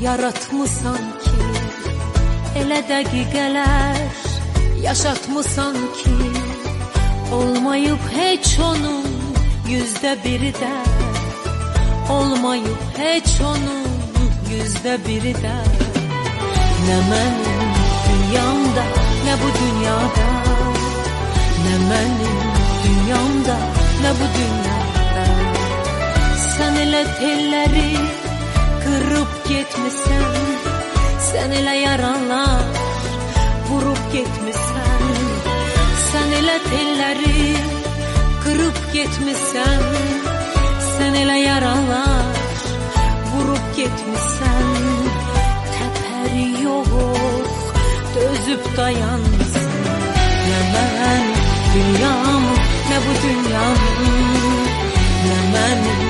yaratmısan ki Elə dəqiqələr yaşatmısan ki Olmayıb heç onun yüzdə biri də Olmayıb heç onun yüzdə biri də Nə mənim dünyamda, nə bu dünyada Nə mənim dünyamda, nə bu dünyada Telləri kırıp getmisən Sən elə yaralar vurub getmisən Sən elə telləri kırıp getmisən Sən elə yaralar vurub getmisən Təpəri yox dözüb dayansın Nə mən dünyamı, nə bu dünyamı Nə mənim